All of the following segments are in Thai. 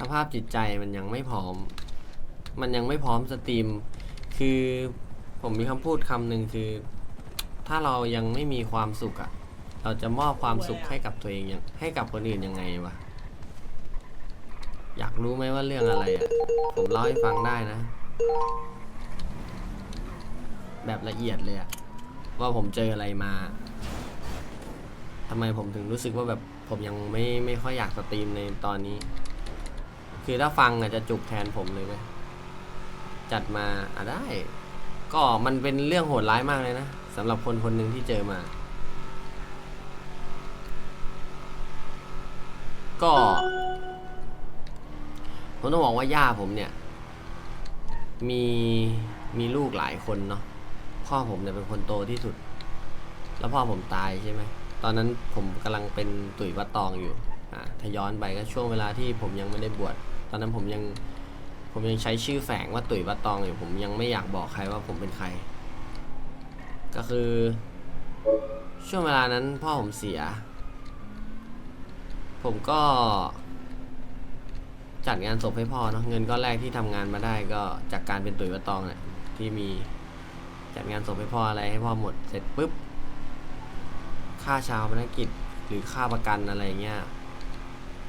สภาพจิตใจมันยังไม่พร้อม มันยังไม่พร้อมสตรีม คือผมมีคำพูดคำหนึ่งคือ ถ้าเรายังไม่มีความสุขอะเราจะมอบความสุขให้กับตัวเองยังให้กับคนอื่นยังไงวะ อยากรู้ไหมว่าเรื่องอะไรอะผมเล่าให้ฟังได้นะ แบบละเอียดเลยอะว่าผมเจออะไรมาทำไมผมถึงรู้สึกว่าแบบผมยังไม่ไม่ค่อยอยากสตรีมในตอนนี้ คือถ้าฟังอาจจะจุกแทนผมเลยเว้ยจัดมาอะได้ ก็มันเป็นเรื่องโหดร้ายมากเลยนะสำหรับคนคนหนึ่งที่เจอมา ก็ผมต้องบอกว่าย่าผมเนี่ย มีมีลูกหลายคนเนาะพ่อผมเนี่ยเป็นคนโตที่สุด แล้วพ่อผมตายใช่ไหมตอนนั้นผมกำลังเป็นตุ๋ยวัดตองอยู่อ่าถ้าย้อนไปก็ช่วงเวลาที่ผมยังไม่ได้บวช ตอนนั้นผมยังผมยังใช้ชื่อแฝงว่าตุ๋ยวัดตองอยู่ผมยังไม่อยากบอกใครว่าผมเป็นใคร ก็คือ ช่วงเวลานั้นพ่อผมเสีย ผมก็ จัดงานศพให้พ่อเนาะเงินก้อนแรกที่ทำงานมาได้ก็จากการเป็นตุ๋ยวัดตองเนี่ยที่มีจัดงานศพให้พ่ออะไรให้พ่อหมดเสร็จปุ๊บค่าชาวพนักกิจหรือค่าประกันอะไรเงี้ย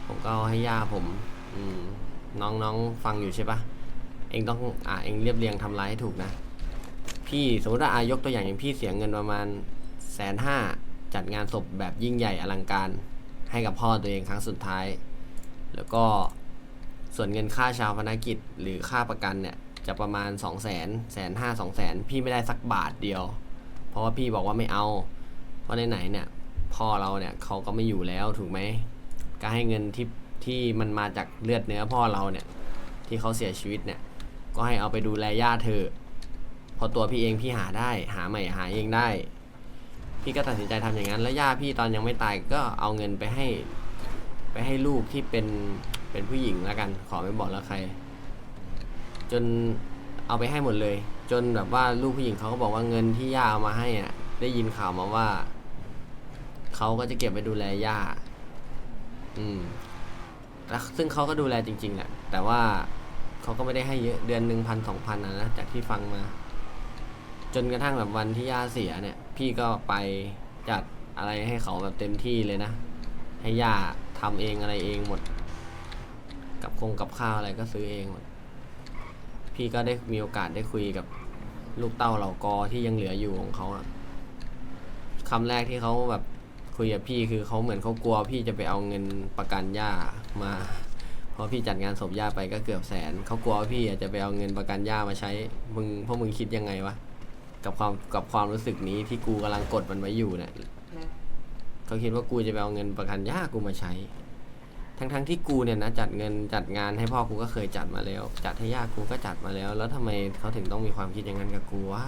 ผมก็เอาให้ย่าผม อืม น้องน้องฟังอยู่ใช่ปะเองต้องอ่าเองเรียบเรียงทำลายให้ถูกนะ พี่สมมติว่าอายกตัวอย่างอย่างพี่เสียเงินประมาณแสนห้าจัดงานศพแบบยิ่งใหญ่อลังการ ให้กับพ่อตัวเองครั้งสุดท้าย แล้วก็ส่วนเงินค่าชาวพนักกิจหรือค่าประกันเนี่ยจะประมาณ2 0 0 0 0 0แสนห้าสองแสนพี่ไม่ได้สักบาทเดียว เพราะว่าพี่บอกว่าไม่เอา เพราะในไหนเนี่ยพ่อเราเนี่ยเขาก็ไม่อยู่แล้วถูกไหมก็ให้เงินที่ ที่มันมาจากเลือดเนื้อพ่อเราเนี่ย ที่เขาเสียชีวิตเนี่ย ก็ให้เอาไปดูแลย่าเธอพราะตัวพี่เองพี่หาได้ หาใหม่หาเองได้ พี่ก็ตัดสินใจทำอย่างนั้น แล้วย่าพี่ตอนยังไม่ตายก็เอาเงินไปให้ ไปให้ลูกที่เป็นเป็นผู้หญิงแล้วกัน ขอไม่บอกแล้วใคร จนเอาไปให้หมดเลย จนแบบว่าลูกผู้หญิงเขาก็บอกว่าเงินที่ย่าเอามาให้อะ ได้ยินข่าวมาว่าเขาก็จะเก็บไปดูแลย่า อืม แล้วซึ่งเขาก็ดูแลจริงๆแหละ แต่ว่าเขาก็ไม่ได้ให้เยอะเดือนหนึ่งพันสองพันนะนะจากที่ฟังมา จนกระทั่งแบบวันที่ย่าเสียเนี่ย พี่ก็ไปจัดอะไรให้เขาแบบเต็มที่เลยนะ ให้ย่าทำเองอะไรเองหมด กับคงกับข้าวอะไรก็ซื้อเองหมด พี่ก็ได้มีโอกาสได้คุยกับลูกเต้าเหล่ากอที่ยังเหลืออยู่ของเขาอะคำแรกที่เขาแบบคุยกับพี่คือเขาเหมือนเขากลัวพี่จะไปเอาเงินประกันย่า มาเพราะพี่จัดงานศพย่าไปก็เกือบแสนเขากลัวว่าพี่อาจจะไปเอาเงินประกันย่ามาใช้มึงพวกมึงคิดยังไงวะกับความกับความรู้สึกนี้ที่กูกำลังกดมันไว้อยู่เนี่ยเขาคิดว่ากูจะไปเอาเงินประกันย่ากูมาใช้ ทั้งทั้งๆที่กูเนี่ยนะจัดเงินจัดงานให้พ่อกูก็เคยจัดมาแล้ว จัดให้ย่ากูก็จัดมาแล้ว แล้วทำไมเขาถึงต้องมีความคิดอย่างนั้นกับกูวะ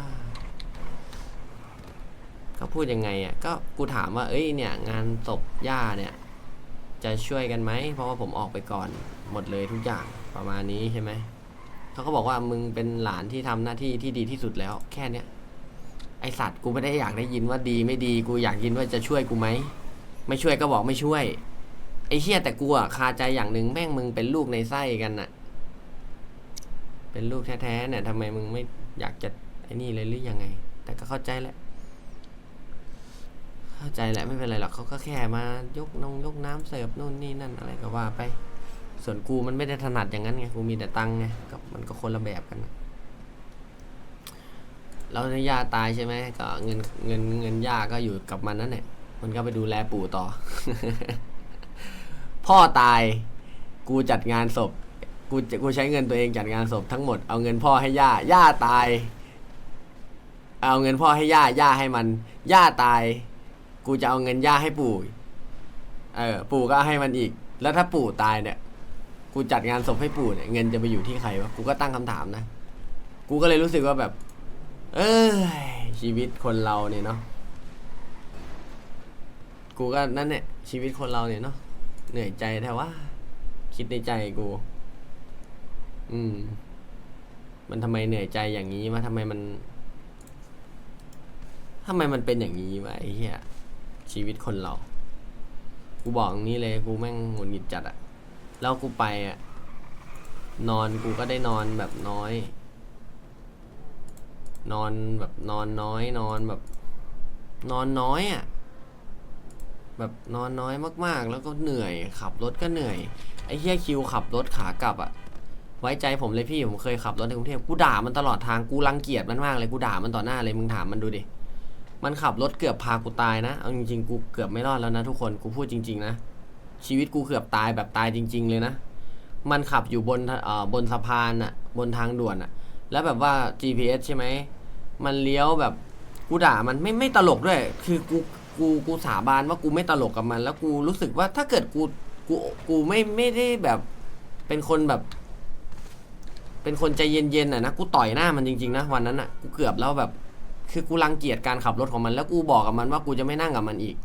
เขาพูดยังไงอะก็กูถามว่าเอ้ยเนี่ย งานศพย่าเนี่ย จะช่วยกันไหม เพราะว่าผมออกไปก่อนหมดเลยทุกอย่างประมาณนี้ใช่ไหมเขาก็บอกว่ามึงเป็นหลานที่ทำหน้าที่ที่ดีที่สุดแล้ว แค่เนี้ยไอสัตว์กูไม่ได้อยากได้ยินว่าดีไม่ดีกูอยากยินว่าจะช่วยกูไหมไม่ช่วยก็บอกไม่ช่วย ไอเชี่ยแต่กูอะคาใจอย่างหนึ่งแม่งมึงเป็นลูกในไส้กันน่ะเป็นลูกแท้ๆเนี่ยทำไมมึงไม่อยากจะไอ้นี่เลยหรือยังไง แต่ก็เข้าใจแหละ เข้าใจแหละไม่เป็นไรหรอกเขาก็แค่มายกนงยกน้ำเสิร์ฟนู่นนี่นั่นอะไรก็ว่าไป ส่วนกูมันไม่ได้ถนัดอย่างนั้นไงกูมีแต่ตังไงก็มันก็คนละแบบกันนะแล้วในยาตายใช่ไหมก็เงินเงินเงินย่าก็อยู่กับมันนั่นแหละมันก็ไปดูแลปู่ต่อ พ่อตาย กูจัดงานศพ กูกูใช้เงินตัวเองจัดงานศพทั้งหมดเอาเงินพ่อให้ย่าย่าตาย เอาเงินพ่อให้ย่าย่าให้มันย่าตาย กูจะเอาเงินย่าให้ปู่เออปู่ก็ให้มันอีก แล้วถ้าปู่ตายเนี่ย กูจัดงานศพให้ปู่เนี่ยเงินจะไปอยู่ที่ใครวะกูก็ตั้งคำถามนะ กูก็เลยรู้สึกว่าแบบ เอ้ยชีวิตคนเราเนี่ยเนาะกูก็นั่นเนี่ยชีวิตคนเราเนี่ยเนาะเหนื่อยใจแต่ว่า คิดในใจกู อืม มันทำไมเหนื่อยใจอย่างนี้วะทำไมมันทำไมมันเป็นอย่างนี้วะไอ้เหี้ย ชีวิตคนเรา กูบอกอย่างนี้เลยกูแม่งหงุดหงิดจัดอะแล้วกูไปอะนอนกูก็ได้นอนแบบน้อย นอนแบบนอนน้อยนอนแบบ นอนน้อยอะ่ะ แบบนอนน้อยมากๆ แล้วก็เหนื่อยขับรถก็เหนื่อยไอ้เฮียคิวขับรถขากลับอะ่ะ ไว้ใจผมเลยพี่ผมเคยขับรถในกรุงเทพกูด่ามันตลอดทางกูรังเกียจมันมากเลยกูด่ามันต่อหน้าเลยมึงถามมันดูดิ มันขับรถเกือบพากูตายนะ เอาจริงๆ กูเกือบไม่รอดแล้วนะทุกคน กูพูดจริง ๆ นะ ชีวิตกูเกือบตายแบบตายจริง ๆ เลยนะ มันขับอยู่บนเอ่อบนสะพานอะบนทางด่วนอะแล้วแบบว่า GPS ใช่ไหม มันเลี้ยวแบบ กูด่ามันไม่ไม่ตลกด้วย คือกู กู กูสาบานว่ากูไม่ตลกกับมัน แล้วกูรู้สึกว่าถ้าเกิดกู กู กูไม่ไม่ได้แบบ เป็นคนแบบ เป็นคนใจเย็นๆอะนะ กูต่อยหน้ามันจริง ๆ นะวันนั้นอะ กูเกือบแล้วแบบ คือกูรังเกียจการขับรถของมันแล้วกูบอกกับมันว่ากูจะไม่นั่งกับมันอีก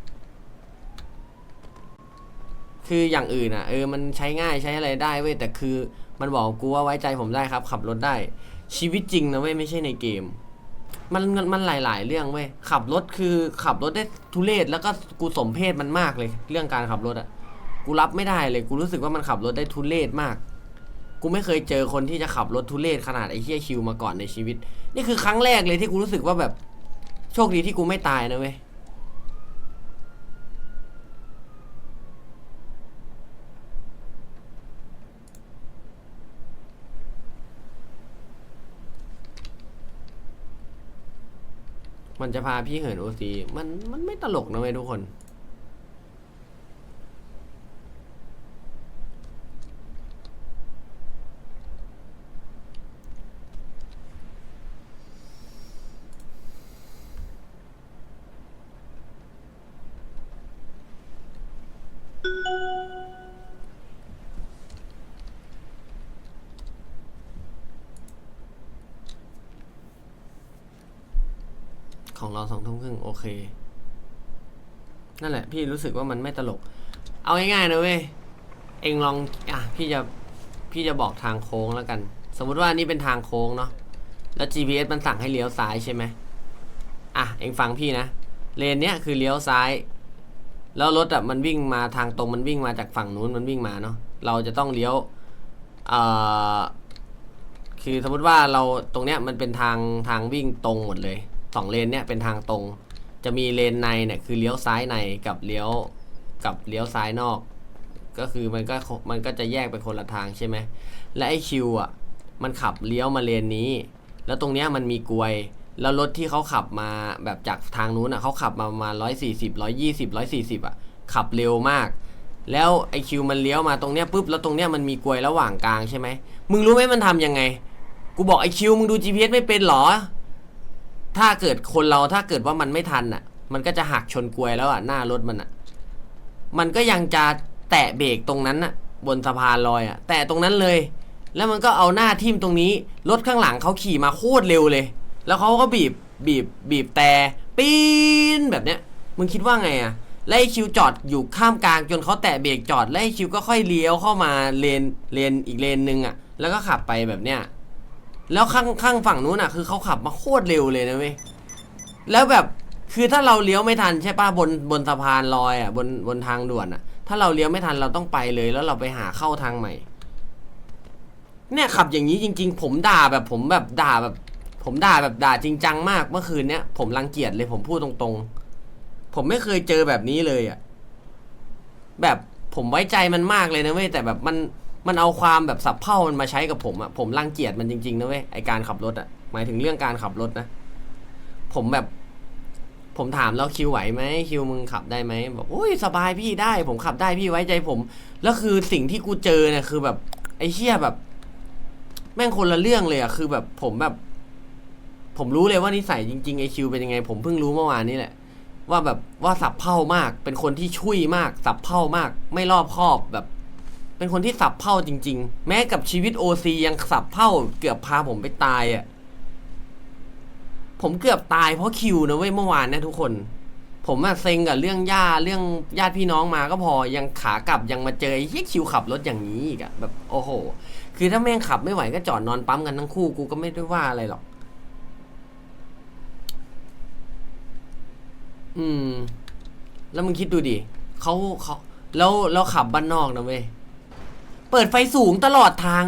คืออย่างอื่นอะเออมันใช้ง่ายใช้อะไรได้เว้ยแต่คือมันบอกกูว่าไว้ใจผมได้ครับ ขับรถได้ ชีวิตจริงนะเว้ยไม่ใช่ในเกม มันมันหลาย ๆ เรื่องเว้ยขับรถคือขับรถได้ทุเรศแล้วก็กูสมเพศมันมากเลย เรื่องการขับรถอะกูรับไม่ได้เลย กูรู้สึกว่ามันขับรถได้ทุเรศมาก กูไม่เคยเจอคนที่จะขับรถทุเรศขนาดไอ้เฮียคิวมาก่อนในชีวิต นี่คือครั้งแรกเลยที่กูรู้สึกว่าแบบ โชคดีที่กูไม่ตายนะเว้ยมันจะพาพี่เหินโอซีมันมันไม่ตลกนะเว้ยทุกคน ของเราสองทุ่มครึ่งโอเค นั่นแหละ พี่รู้สึกว่ามันไม่ตลก เอาง่ายๆนะเว้ย เองลอง อะ พี่จะพี่จะบอกทางโค้งแล้วกัน สมมุติว่านี่เป็นทางโค้งเนาะแล้ว GPS มันสั่งให้เลี้ยวซ้ายใช่ไหมอะเองฟังพี่นะเลนเนี้ยคือเลี้ยวซ้าย แล้วรถอะมันวิ่งมาทางตรงมันวิ่งมาจากฝั่งนู้นมันวิ่งมาเนาะเราจะต้องเลี้ยวเอ่อคือสมมติว่าเราตรงเนี้ยมันเป็นทางทางวิ่งตรงหมดเลย สองเลนเนี่ยเป็นทางตรง จะมีเลนในเนี่ยคือเลี้ยวซ้ายในกับเลี้ยวกับเลี้ยวซ้ายนอก ก็คือมันก็มันก็จะแยกเป็นคนละทางใช่ไหมและไอคิวอะมันขับเลี้ยวมาเลนนี้ แล้วตรงเนี้ยมันมีกลวย แล้วรถที่เขาขับมาแบบจากทางนู้นอะเขาขับมาประมาณร้อยสี่สิบร้อยยี่สิบร้อยสี่สิบอะขับเร็วมาก แล้วไอคิวมันเลี้ยวมาตรงเนี้ยปุ๊บแล้วตรงเนี้ยมันมีกลวยระหว่างกลางใช่ไหมมึงรู้ไหมมันทำยังไง กูบอกไอคิวมึงดู GPS ไม่เป็นหรอ ถ้าเกิดคนเราถ้าเกิดว่ามันไม่ทันอะ มันก็จะหักชนกลวยแล้วอะหน้ารถมันอะ มันก็ยังจะแตะเบรกตรงนั้นอะ บนสะพานลอยอะ แตะตรงนั้นเลย แล้วมันก็เอาหน้าทิ่มตรงนี้ รถข้างหลังเขาขี่มาโคตรเร็วเลย แล้วเขาก็บีบบีบบีบแต่ปีนแบบเนี้ย มึงคิดว่าไงอะแล้วไอคิวจอดอยู่ข้ามกลางจนเขาแตะเบรกจอดแล้วไอคิวก็ค่อยเลี้ยวเข้ามาเลนเลนอีกเลนนึงอะ แล้วก็ขับไปแบบเนี้ย แล้วข้างข้างฝั่งนู้นอะ คือเขาขับมาโคตรเร็วเลยนะเว้ยแล้วแบบคือถ้าเราเลี้ยวไม่ทันใช่ป่ะบนบนสะพานลอยอะบนบนทางด่วนอะ ถ้าเราเลี้ยวไม่ทันเราต้องไปเลย แล้วเราไปหาเข้าทางใหม่ เนี่ยขับอย่างนี้จริง ๆ ผมด่าแบบผมแบบด่าแบบ ผมด่าแบบด่าจริงจังมากเมื่อคืนเนี้ยผมรังเกียจเลยผมพูดตรงๆ ผมไม่เคยเจอแบบนี้เลยอะแบบผมไว้ใจมันมากเลยนะเว้ยแต่แบบมัน มันเอาความแบบสับเพ่ามันมาใช้กับผมอะผมรังเกียจมันจริงๆนะเว้ยไอการขับรถอะหมายถึงเรื่องการขับรถนะ ผมแบบ ผมถามแล้วคิวไหวไหมคิวมึงขับได้ไหมบอกโอ้ยสบายพี่ได้ ผมขับได้พี่ไว้ใจผม แล้วคือสิ่งที่กูเจอเนี่ยคือแบบ ไอ้เชี่ยแบบ แม่งคนละเรื่องเลยอะคือแบบผมแบบ ผมรู้เลยว่านิสัยจริงๆไอคิวเป็นยังไง ผมเพิ่งรู้เมื่อวานนี้แหละว่าแบบว่าสับเพ่ามาก เป็นคนที่ชุยมาก สับเพ่ามาก ไม่รอบคอบแบบ เป็นคนที่สับเพ่าจริง ๆ แม้กับชีวิตโอซียังสับเพ่าเกือบพาผมไปตายอะ่ะ ผมเกือบตายเพราะคิวนะเว้ยเมื่อวานเนะทุกคน ผมอะเซ็งกับเรื่องญาเรื่องญาติพี่น้องมาก็พอยังขากลับยังมาเจอไอ้เหี้ยคิวขับรถอย่างนี้อีกอะแบบโอ้โห คือถ้าแม่งขับไม่ไหวก็จอดนอนปั๊มกันทั้งคู่กูก็ไม่ได้ว่าอะไรหรอก อืม แล้วมึงคิดดูดิเขาเขาแล้วแล้วขับบ้านนอกนะเว้ย เปิดไฟสูงตลอดทาง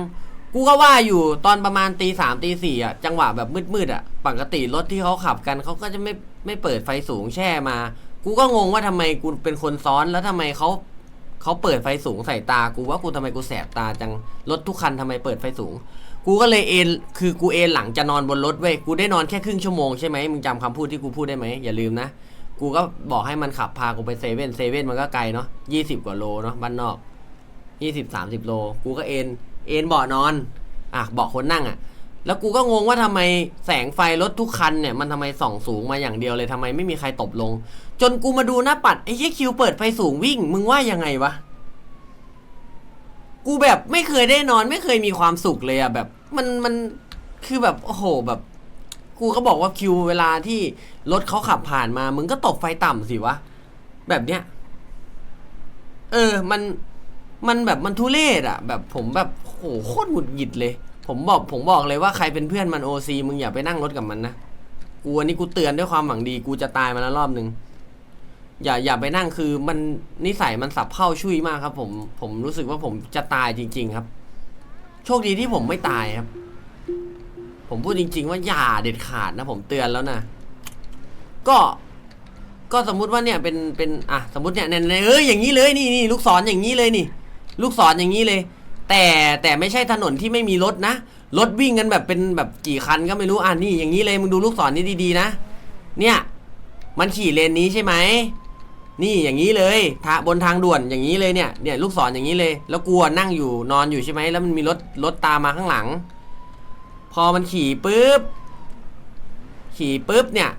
กูก็ว่าอยู่ตอนประมาณตีสามตีสี่อะ จังหวะแบบมืดๆอะ ปกติรถที่เขาขับกันเขาก็จะไม่ไม่เปิดไฟสูงแช่มา กูก็งงว่าทำไมกูเป็นคนซ้อนแล้วทำไมเขาเขาเปิดไฟสูงใส่ตา กูว่ากูทำไมกูแสบตาจัง รถทุกคันทำไมเปิดไฟสูง กูก็เลยเอนคือกูเอนหลังจะนอนบนรถเว้ย กูได้นอนแค่ครึ่งชั่วโมงใช่ไหมมึงจำคำพูดที่กูพูดได้ไหมอย่าลืมนะ กูก็บอกให้มันขับพากูไปเซเว่น เซเว่นมันก็ไกลเนาะยี่สิบกว่าโลเนาะบ้านนอก ยี่สิบสามสิบโล กูก็เอนเอนเบาะนอน อะเบาะคนนั่งอะ แล้วกูก็งงว่าทำไมแสงไฟรถทุกคันเนี่ย มันทำไมส่องสูงมาอย่างเดียวเลยทำไมไม่มีใครตบลง จนกูมาดูหน้าปัดไอ้เหี้ยคิวเปิดไฟสูงวิ่ง มึงว่ายังไงวะ กูแบบไม่เคยได้นอนไม่เคยมีความสุขเลยอะแบบ มันมันคือแบบโอ้โหแบบกูก็บอกว่าคิวเวลาที่รถเขาขับผ่านมา มึงก็ตบไฟต่ำสิวะ แบบเนี้ย เออ มัน มันแบบมันทุเรศอะแบบผมแบบโอ้โหโคตรหงุดหงิดเลย ผมบอกผมบอกเลยว่าใครเป็นเพื่อนมันโอซีมึงอย่าไปนั่งรถกับมันนะกูอันนี้กูเตือนด้วยความหวังดี กูจะตายมาแล้วรอบนึงอย่าอย่าไปนั่งคือมันนิสัยมันสับเข้าชุยมากครับ ผมผมรู้สึกว่าผมจะตายจริง ๆ ครับ โชคดีที่ผมไม่ตายครับ ผมพูดจริง ๆ ว่าอย่าเด็ดขาดนะ ผมเตือนแล้วนะก็ก็สมมุติว่าเนี่ยเป็นเป็นอะสมมติเนี่ยเนี่ยเนี่ยเอออย่างนี้เลยนี่นี่ลูกศรอย่างนี้เลยนี่ ลูกศรอย่างนี้เลย แต่แต่ไม่ใช่ถนนที่ไม่มีรถนะ รถวิ่งกันแบบเป็นแบบกี่คันก็ไม่รู้อะนี่อย่างนี้เลยมึงดูลูกศรนนี้ดีๆนะ เนี่ย มันขี่เลนนี้ใช่ไหมนี่อย่างนี้เลยทาบนทางด่วนอย่างนี้เลยเนี่ยเนี่ยลูกศรอย่างนี้เลย แล้วกลัวนั่งอยู่นอนอยู่ใช่ไหมแล้วมันมีรถรถตามมาข้างหลัง พอมันขี่ปุ๊บขี่ปุ๊บเนี่ย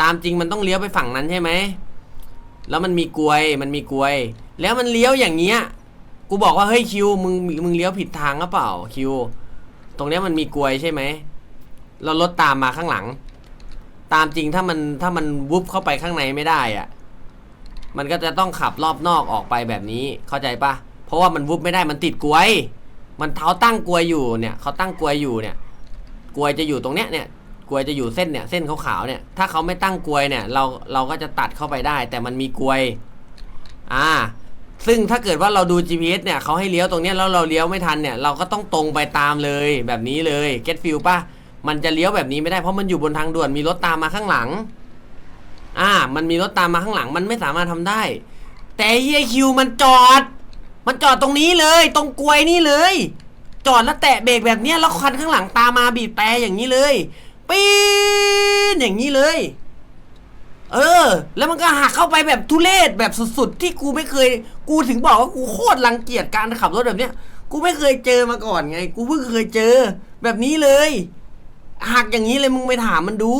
ตามจริงมันต้องเลี้ยวไปฝั่งนั้นใช่ไหมแล้วมันมีกลวยมันมีกลวย แล้วมันเลี้ยวอย่างเงี้ย กูบอกว่าเฮ้ยคิวมึงมึงเลี้ยวผิดทางหรือเปล่าคิว ตรงเนี้ยมันมีกลวยใช่ไหมแล้วรถตามมาข้างหลัง ตามจริงถ้ามันถ้ามันวุบเข้าไปข้างในไม่ได้อะมันก็จะต้องขับรอบนอกออกไปแบบนี้เข้าใจปะเพราะว่ามันวุบไม่ได้มันติดกลวย มันเท้าตั้งกลวยอยู่เนี่ยเขาตั้งกลวยอยู่เนี่ยกลวยจะอยู่ตรงเนี้ยเนี่ยกลวยจะอยู่เส้นเนี่ยเส้นขาวๆเนี่ยถ้าเขาไม่ตั้งกลวยเนี่ยเราเราก็จะตัดเข้าไปได้ แต่มันมีกลวย อ่า ซึ่งถ้าเกิดว่าเราดู GPS เนี่ยเขาให้เลี้ยวตรงเนี้ยแล้วเราเลี้ยวไม่ทันเนี่ยเราก็ต้องตรงไปตามเลยแบบนี้เลย get feel ป่ะ มันจะเลี้ยวแบบนี้ไม่ได้เพราะมันอยู่บนทางด่วนมีรถตามมาข้างหลัง อ่า มันมีรถตามมาข้างหลัง มันไม่สามารถทำได้ แต่เฮียคิวมันจอด มันจอดตรงนี้เลย ตรงกลวยนี่เลย จอดแล้วแตะเบรกแบบเนี้ยแล้วคันข้างหลังตามมาบีบแต่อย่างนี้เลยปีนอย่างนี้เลย เออ แล้วมันก็หักเข้าไปแบบทุเรศแบบสุดๆ ที่กูไม่เคย กูถึงบอกว่ากูโคตรรังเกียจการขับรถแบบเนี้ย กูไม่เคยเจอมาก่อนไง กูเพิ่งเคยเจอ แบบนี้เลย หักอย่างนี้เลยมึงไปถามมันดู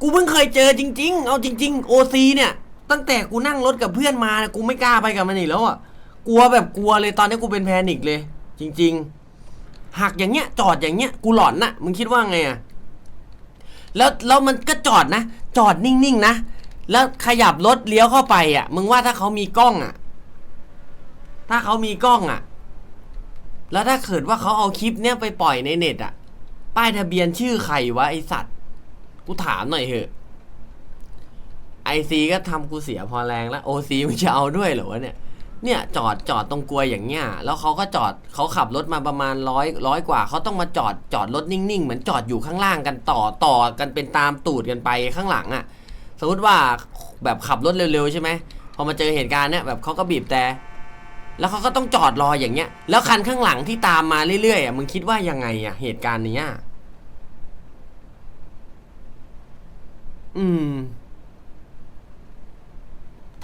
กูเพิ่งเคยเจอจริง ๆ เอาจริง ๆ โอซีเนี่ย ตั้งแต่กูนั่งรถกับเพื่อนมานะกูไม่กล้าไปกับมันอีกแล้วอะ กลัวแบบกลัวเลยตอนนี้กูเป็นแพนิคเลย จริง ๆ หักอย่างเงี้ย จอดอย่างเงี้ย กูหลอนน่ะมึงคิดว่าไงอะแล้วแล้วมันก็จอดนะ จอดนิ่งๆนะ แล้วขยับรถเลี้ยวเข้าไปอะ มึงว่าถ้าเขามีกล้องอะ ถ้าเขามีกล้องอะ แล้วถ้าเกิดว่าเขาเอาคลิปเนี้ยไปปล่อยในเน็ตอะ ป้ายทะเบียนชื่อใครวะไอสัตว์ กูถามหน่อยเถอะ ไอซีก็ทำกูเสียพอแรงแล้วโอซีมันจะเอาด้วยเหรอวะเนี่ย เนี่ยจอดจอดตรงกลวยอย่างเงี้ย แล้วเขาก็จอดเขาขับรถมาประมาณร้อยร้อยกว่าเขาต้องมาจอดจอดรถนิ่งๆ เหมือนจอดอยู่ข้างล่างกันต่อต่อกันเป็นตามตูดกันไปข้างหลังอะ่ะ สมมติว่าแบบขับรถเร็วๆใช่ไหมพอมาเจอเหตุการณ์เนี่ยแบบเขาก็บีบแต่แล้วเขาก็ต้องจอดรออย่างเงี้ย แล้วคันข้างหลังที่ตามมาเรื่อยๆอะมึงคิดว่ายังไงอะเหตุการณ์เนี้ยอืม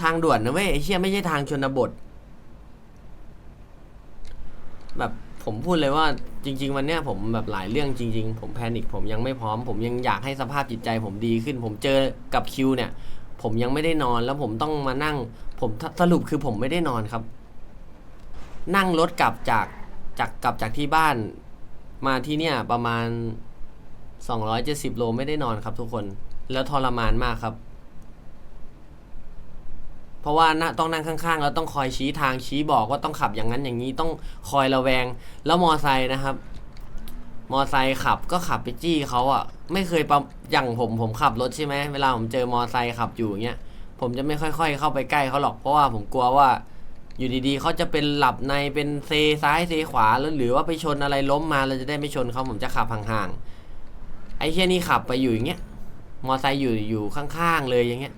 ทางด่วนนะเว้ยไอ้เชี่ยไม่ใช่ทางชนบท แบบ ผมพูดเลยว่าจริง ๆ วันเนี้ยผมแบบหลายเรื่องจริง ๆ ผมแพนิคผมยังไม่พร้อม ผมยังอยากให้สภาพจิตใจผมดีขึ้น ผมเจอกับคิวเนี่ย ผมยังไม่ได้นอนแล้วผมต้องมานั่ง ผมสรุปคือผมไม่ได้นอนครับ นั่งรถกลับจากจากกลับจากที่บ้านมาที่เนี่ยประมาณ 270 โลไม่ได้นอนครับทุกคน แล้วทรมานมากครับ เพราะว่านะต้องนั่งข้างๆ แล้วต้องคอยชี้ทางชี้บอกว่าต้องขับอย่างนั้นอย่างนี้ต้องคอยระแวง แล้วมอไซค์นะครับ มอไซค์ขับก็ขับไปจี้เขาอะไม่เคยประอย่างผมผมขับรถใช่ไหมเวลาผมเจอมอไซค์ขับอยู่อย่างเงี้ยผมจะไม่ค่อยๆ เข้าไปใกล้เขาหรอกเพราะว่าผมกลัวว่า อยู่ดีๆเขาจะเป็นหลับในเป็นเซซ้ายเซขวาแล้วหรือว่าไปชนอะไรล้มมาเราจะได้ไม่ชนเขาผมจะขับห่างๆไอ้เชี่ยนี่ขับไปอยู่อย่างเงี้ยมอไซค์อยู่อยู่ข้างๆเลยอย่างเงี้ย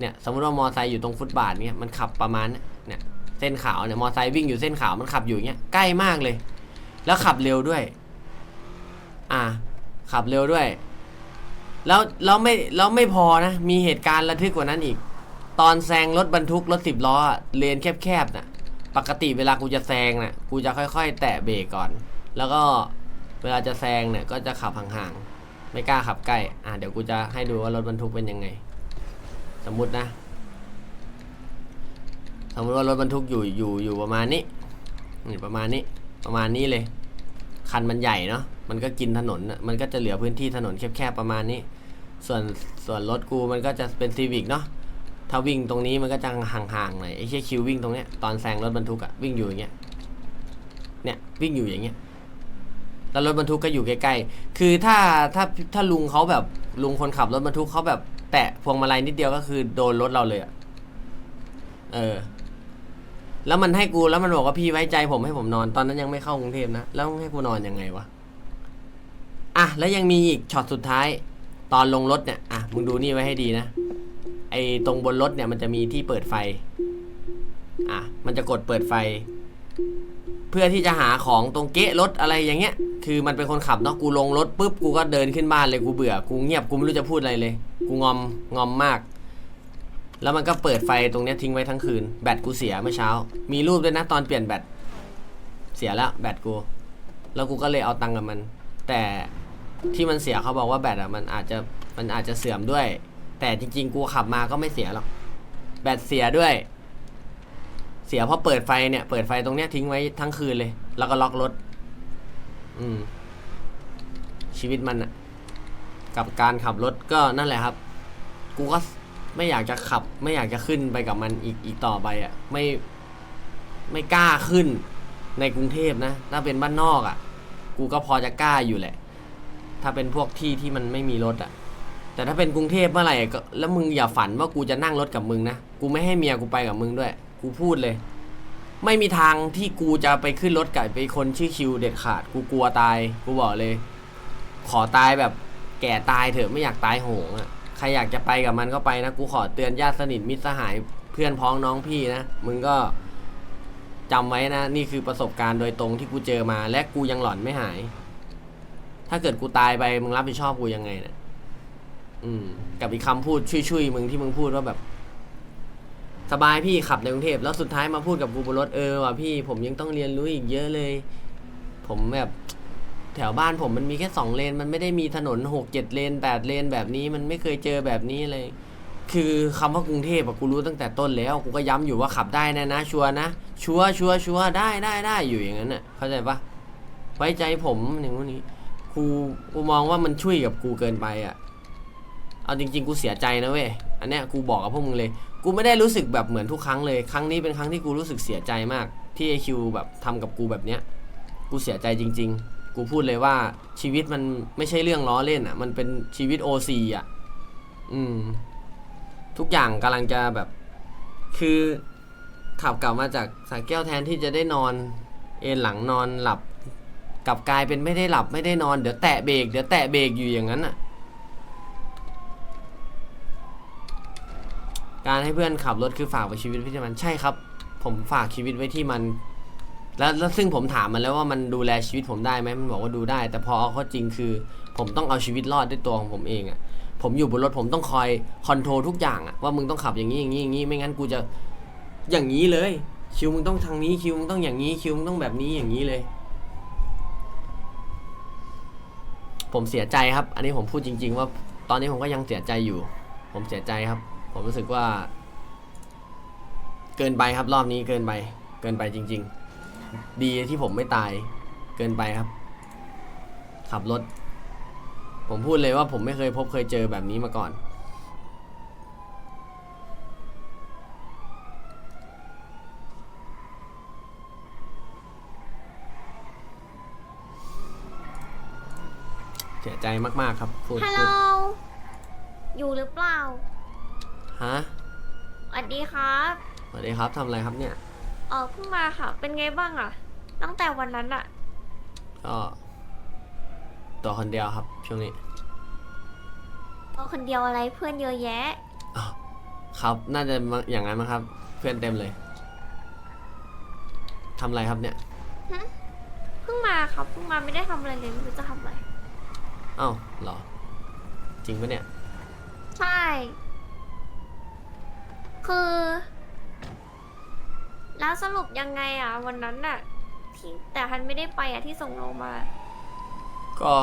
เนี่ยสมมติว่ามอไซค์อยู่ตรงฟุตบาทเนี้ยมันขับประมาณเนี้ยเนี่ยเส้นขาวเนี่ยมอไซค์วิ่งอยู่เส้นขาวมันขับอยู่เงี้ยใกล้มากเลย แล้วขับเร็วด้วย อ่า ขับเร็วด้วย แล้วแล้วไม่แล้วไม่พอนะ มีเหตุการณ์ระทึกกว่านั้นอีก ตอนแซงรถบรรทุกรถสิบล้อเลนแคบๆน่ะ ปกติเวลากูจะแซงน่ะกูจะค่อยๆ แตะเบรกก่อน แล้วก็เวลาจะแซงเนี่ยก็จะขับห่างๆไม่กล้าขับใกล้ อะเดี๋ยวกูจะให้ดูว่ารถบรรทุกเป็นยังไง สมมุตินะ สมมติว่ารถบรรทุกอยู่อยู่อยู่ประมาณนี้นี่ประมาณนี้ประมาณนี้เลย คันมันใหญ่เนาะมันก็กินถนนมันก็จะเหลือพื้นที่ถนนแคบๆประมาณนี้ ส่วนส่วนรถกูมันก็จะเป็นซีวิกเนาะถ้าวิ่งตรงนี้มันก็จะห่างๆหน่อยไอ้เชี่ยคิววิ่งตรงเนี้ยตอนแซงรถบรรทุกอะวิ่งอยู่อย่างเงี้ยเนี่ยวิ่งอยู่อย่างเงี้ยแล้วรถบรรทุกก็อยู่ใกล้ๆ คือถ้าถ้าถ้าลุงเขาแบบลุงคนขับรถบรรทุกเขาแบบ แตะพวงมาลัยนิดเดียวก็คือโดนรถเราเลยอะเออ แล้วมันให้กูแล้วมันบอกว่าพี่ไว้ใจผมให้ผมนอนตอนนั้นยังไม่เข้ากรุงเทพนะแล้วให้กูนอนยังไงวะอะแล้วยังมีอีกช็อตสุดท้าย ตอนลงรถเนี่ยอะมึงดูนี่ไว้ให้ดีนะไอ้ตรงบนรถเนี่ยมันจะมีที่เปิดไฟ อะ มันจะกดเปิดไฟ เพื่อที่จะหาของตรงเก๊ะรถอะไรอย่างเงี้ย คือมันเป็นคนขับเนาะ กูลงรถปุ๊บ กูก็เดินขึ้นบ้านเลย กูเบื่อ กูเงียบ กูไม่รู้จะพูดอะไรเลย กูงอม งอมมาก แล้วมันก็เปิดไฟตรงเนี้ยทิ้งไว้ทั้งคืน แบตกูเสียเมื่อเช้า มีรูปด้วยนะตอนเปลี่ยนแบต เสียแล้วแบตกู แล้วกูก็เลยเอาตังค์กับมัน แต่ที่มันเสียเขาบอกว่าแบตอะมันอาจจะ มันอาจจะเสื่อมด้วย แต่จริง ๆ กูขับมาก็ไม่เสียหรอก แบตเสียด้วย เสียเพราะเปิดไฟเนี่ยเปิดไฟตรงเนี้ยทิ้งไว้ทั้งคืนเลย แล้วก็ล็อกรถ อืม ชีวิตมันอะกับการขับรถก็นั่นแหละครับ กูก็ไม่อยากจะขับ ไม่อยากจะขึ้นไปกับมันอีกอีกต่อไปอะไม่ไม่กล้าขึ้นในกรุงเทพนะถ้าเป็นบ้านนอกอะกูก็พอจะกล้าอยู่แหละ ถ้าเป็นพวกที่ที่มันไม่มีรถอะแต่ถ้าเป็นกรุงเทพเมื่อไหร่ก็แล้วมึงอย่าฝันว่ากูจะนั่งรถกับมึงนะ กูไม่ให้เมียกูไปกับมึงด้วย กูพูดเลย ไม่มีทางที่กูจะไปขึ้นรถกับไปคนชื่อคิวเด็ดขาด กูกลัวตาย กูบอกเลย ขอตายแบบแก่ตายเถอะไม่อยากตายโหงอะ่ะใครอยากจะไปกับมันก็ไปนะกูขอเตือนญาติสนิทมิตรสหายเพื่อนพ้องน้องพี่นะมึงก็จำไว้นะ นี่คือประสบการณ์โดยตรงที่กูเจอมา และกูยังหลอนไม่หาย ถ้าเกิดกูตายไปมึงรับผิดชอบกูยังไงเนะี่ยอืม กับอีกคำพูดชุยๆมึงที่มึงพูดว่าแบบ สบายพี่ขับในกรุงเทพแล้วสุดท้ายมาพูดกับกูบรถเออว่ะพี่ผมยังต้องเรียนรู้อีกเยอะเลย ผมแบบแถวบ้านผมมันมีแค่สองเลน มันไม่ได้มีถนนหกเจ็ดเลนแปดเลนแบบนี้มันไม่เคยเจอแบบนี้เลย คือคำว่ากรุงเทพอะกูรู้ตั้งแต่ต้นแล้วกูก็ย้ำอยู่ว่าขับได้นะนะ ชัวนะ ชัวชัวชัวได้ได้ได้อยู่อย่างนั้นน่ะเข้าใจปะไว้ใจผมอย่างนู้นนี้กูกูมองว่ามันช่วยกับกูเกินไปอะเอาจริง ๆ กูเสียใจนะเว้ยอันเนี้ยกูบอกกับพวกมึงเลย กูไม่ได้รู้สึกแบบเหมือนทุกครั้งเลย ครั้งนี้เป็นครั้งที่กูรู้สึกเสียใจมาก ที่ไอคิวแบบทำกับกูแบบเนี้ย กูเสียใจจริง ๆ กูพูดเลยว่าชีวิตมันไม่ใช่เรื่องล้อเล่นอะ มันเป็นชีวิตโอซีอะ อืม ทุกอย่างกำลังจะแบบ คือขับกลับมาจากสระแก้วแทนที่จะได้นอน เอนหลังนอนหลับกลับกลายเป็นไม่ได้หลับไม่ได้นอน เดี๋ยวแตะเบรกเดี๋ยวแตะเบรกอยู่อย่างนั้นอะ การให้เพื่อนขับรถคือฝากไว้ชีวิตไว้ที่มันใช่ครับ ผมฝากชีวิตไว้ที่มัน แล้วแล้วซึ่งผมถามมันแล้วว่ามันดูแลชีวิตผมได้ไหมมันบอกว่าดูได้ แต่พอเอาข้าจริงคือ ผมต้องเอาชีวิตรอดด้วยตัวของผมเองอะ่ะผมอยู่บนรถผมต้องคอยคอนโทรลทุกอย่างอะ่ะว่ามึงต้องขับอย่างนี้อย่างนี้อย่างนี้ไม่งั้นกูจะอย่างนี้เลย คิวมึงต้องทางนี้คิวมึงต้องอย่างนี้คิวมึงต้องแบบนี้อย่างนี้เลย ผมเสียใจครับ อันนี้ผมพูดจริง ๆ ว่าตอนนี้ผมก็ยังเสียใจอยู่ ผมเสียใจครับ ผมรู้สึกว่า เกินไปครับรอบนี้เกินไป เกินไปจริง ๆ ดีที่ผมไม่ตาย เกินไปครับ ขับรถ ผมพูดเลยว่าผมไม่เคยพบเคยเจอแบบนี้มาก่อนเสียใจมากๆครับพูดฮัลโหล พูดอยู่หรือเปล่า ฮะสวัสดีครับสวัสดีครับทำอะไรครับเนี่ยอ๋อเพิ่งมาค่ะ เป็นไงบ้างอะตั้งแต่วันนั้นอะก็ตัวคนเดียวครับช่วงนี้ตัวคนเดียวอะไรเพื่อนเยอะแยะ อ้าวครับน่าจะมาอย่างนั้นมั้งครับ เพื่อนเต็มเลยทำอะไรครับเนี่ยเพิ่งมาครับเพิ่งมาไม่ได้ทำอะไรเลยไม่รู้จะทำอะไร เอ้าเหรอ จริงปะเนี่ย ใช่ คือ แล้วสรุปยังไงอะ วันนั้นน่ะที่แต่ฮันไม่ได้ไปอะที่ส่งโรมา ก็